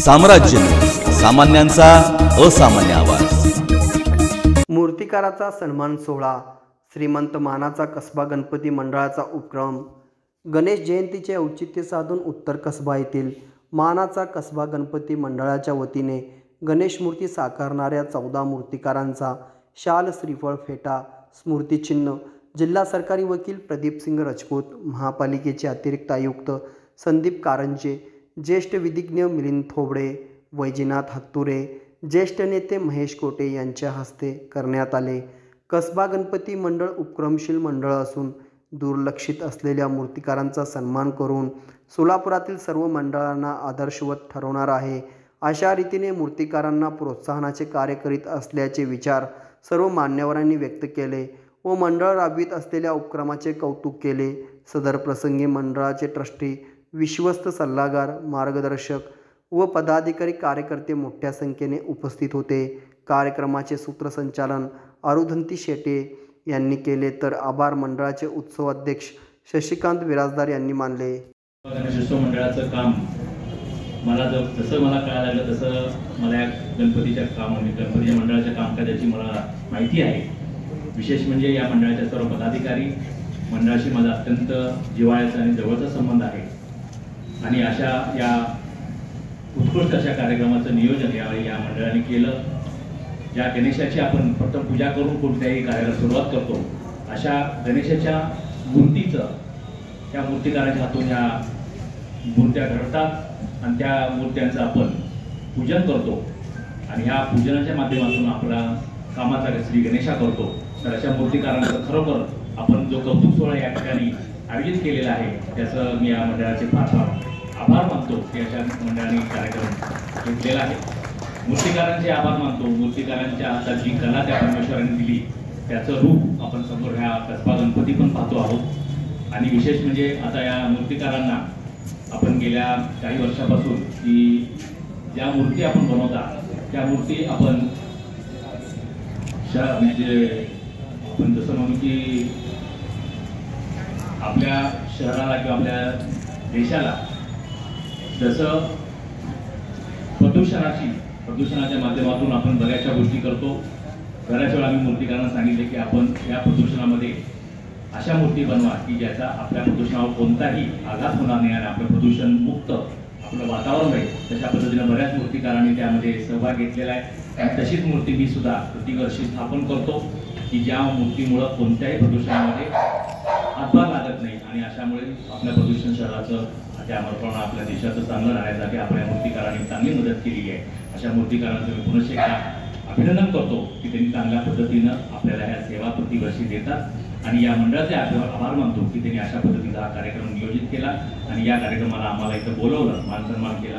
साम्राज्य. सामान्यांचा असामान्य आवाज. मूर्तिकाराचा सन्मान सोहळा श्रीमंत मानाचा कसबा गणपती मंडळाचा उपक्रम गणेश जयंतीचे औचित्य साधून उत्तर कसबा येथील मानाचा कसबा गणपती मंडळाच्या वतीने गणेश मूर्ती साकारणाऱ्या चौदा मूर्तिकारांचा शाल श्रीफळ फेटा स्मृतिचिन्ह जिल्हा सरकारी वकील प्रदीपसिंग रजपूत महापालिकेचे अतिरिक्त आयुक्त संदीप कारंजे ज्येष्ठ विधिज्ञ मिलिंद थोबडे वैजनाथ हत्तुरे ज्येष्ठ नेते महेश कोटे यांच्या हस्ते करण्यात आले. कसबा गणपती मंडळ उपक्रमशील मंडळ असून दुर्लक्षित असलेल्या मूर्तिकारांचा सन्मान करून सोलापुरातील सर्व मंडळांना आदर्शवत ठरवणार आहे. अशा रीतीने मूर्तिकारांना प्रोत्साहनाचे कार्य करीत असल्याचे विचार सर्व मान्यवरांनी व्यक्त केले व मंडळ राबवित असलेल्या उपक्रमाचे कौतुक केले. सदर प्रसंगी मंडळाचे ट्रस्टी विश्वस्त सल्लागार मार्गदर्शक व पदाधिकारी कार्यकर्ते मोठ्या संख्येने उपस्थित होते. कार्यक्रमाचे सूत्रसंचालन अरुधंती शेटे यांनी केले तर आभार मंडळाचे उत्सव अध्यक्ष शशिकांत विराजदार यांनी मानले. गणेशोत्सव मंडळाचं काम मला जर जसं मला काय लागलं तसं मला या गणपतीच्या काम गणपतीच्या मंडळाच्या कामकाजाची मला माहिती आहे. विशेष म्हणजे या मंडळाच्या सर्व पदाधिकारी मंडळाशी माझा अत्यंत जिवाळ्याचा आणि जवळचा संबंध आहे. आणि अशा या उत्कृष्ट अशा कार्यक्रमाचं नियोजन यावेळी या मंडळाने केलं. ज्या गणेशाची आपण फक्त पूजा करून कोणत्याही कार्याला सुरुवात करतो अशा गणेशाच्या मूर्तीचं त्या मूर्तिकाराच्या हातून या मूर्त्या घडतात आणि त्या मूर्त्यांचं आपण पूजन करतो. आणि ह्या पूजनाच्या माध्यमातून आपला कामाचा श्री गणेशा करतो. तर अशा मूर्तिकारांचं खरोखर आपण जो कौतुक सोहळा या ठिकाणी आयोजित केलेला आहे. त्याचं मी या मंडळाचे फार फार आभार मानतो की अशा मंडळाने कार्यक्रम घेतलेला आहे. मूर्तिकारांचे आभार मानतो. मूर्तिकारांच्या हातात जी कला त्या परमेश्वरांनी दिली त्याचं रूप आपण समोर ह्या कसबा गणपती पण पाहतो आहोत. आणि विशेष म्हणजे आता या मूर्तिकारांना आपण गेल्या काही वर्षापासून की ज्या मूर्ती आपण बनवता त्या मूर्ती आपण श- म्हणजे आपण जसं म्हणू की आपल्या शहराला किंवा आपल्या देशाला जसं प्रदूषणाची प्रदूषणाच्या माध्यमातून आपण बऱ्याचशा गोष्टी करतो. बऱ्याच वेळा आम्ही मूर्तिकारांना सांगितले की आपण या प्रदूषणामध्ये अशा मूर्ती बनवा की ज्याचा आपल्या प्रदूषणावर कोणताही आघात होणार नाही आणि आपलं प्रदूषण मुक्त आपलं वातावरण राहील. तशा पद्धतीने बऱ्याच मूर्तिकारांनी त्यामध्ये सहभाग घेतलेला आहे. आणि तशीच मूर्ती मी सुद्धा प्रतिवर्षी स्थापन करतो की ज्या मूर्तीमुळं कोणत्याही प्रदूषणामध्ये हातभार लागत नाही. आणि अशामुळे आपल्या प्रदूषण शहराचं त्याप्रमाणे आपल्या देशाचं चांगलं राहण्यासाठी आपल्या मूर्तिकारांनी चांगली मदत केलेली आहे. अशा मूर्तिकारांचं मी पुनश एकदा अभिनंदन करतो की त्यांनी चांगल्या पद्धतीनं आपल्याला ह्या सेवा प्रतिवर्षी देतात. आणि या मंडळाचे आभार मानतो की त्यांनी अशा पद्धतीचा हा कार्यक्रम नियोजित केला आणि या कार्यक्रमाला आम्हाला इथं बोलवलं मान सन्मान केला.